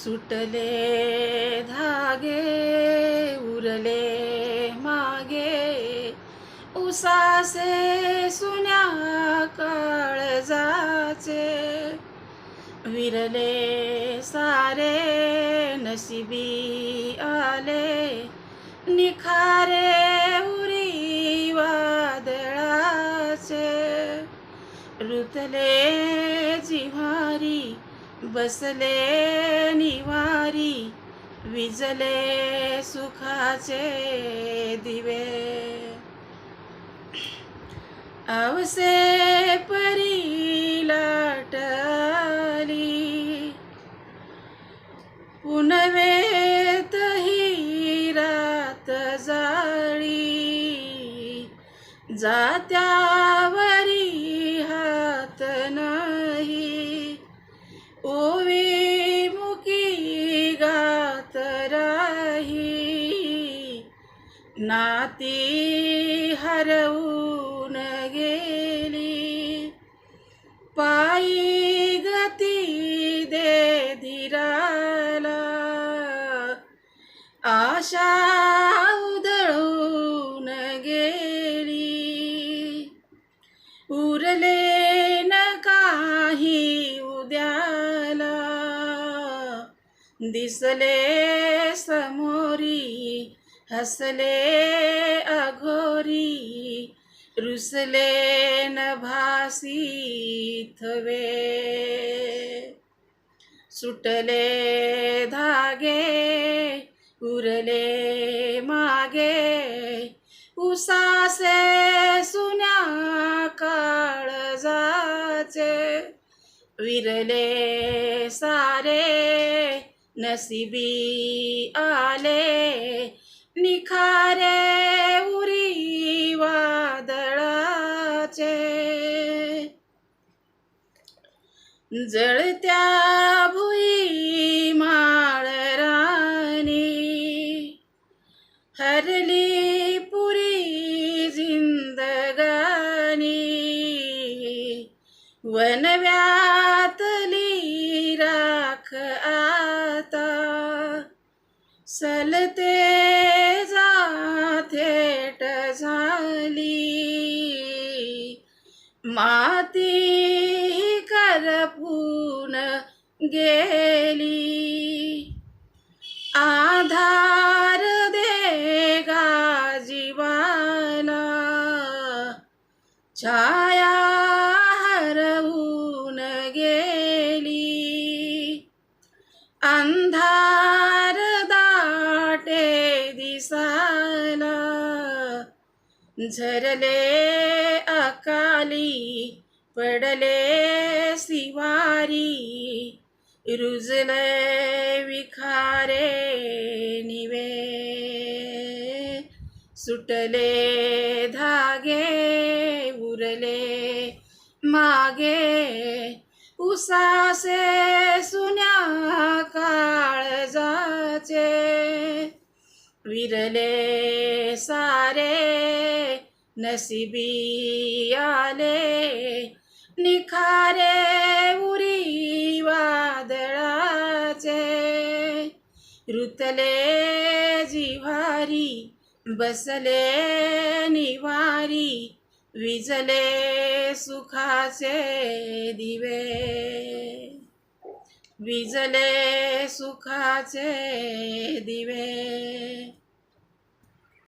सुटले धागे उरले मागे उसासे सुन्या काळजाचे विरले सारे नशिबी आले निखारे उरी वादळाचे रुतले जिव्हारी बसले निवारी विजले सुखाचे दिवे. आवसे परी लाटली पुनवेत ही रात जाळी. जात्यावर नाती हरवून गेली. पायी गती दे धीराला आशा उदळून गेली. उरले न काही उद्याला. दिसले समोरी हसले अघोरी रुसले न भासी थवे सुटले धागे उरले मागे उसासे सुन्या काळजाचे विरले सारे नसिबी आले निखारे उरी वादळाचे जळत्या भुई माळ राणी हरली पुरी जिंदगानी. वनव्यातली राख आता सलते माती करपून गेली. आधार दे गा जीवाला. छाया हरवून गेली. अंधार दाटे दिसा झरले अकाली पडले सिवारी रुजले विखारे निवे. सुटले धागे उरले मागे उसासे विरले सारे नसिबी आले निखारे उरी वादळाचे रुतले जिव्हारी बसले निवारी विजले सुखाचे दिवे. विजले सुखाचे दिवे.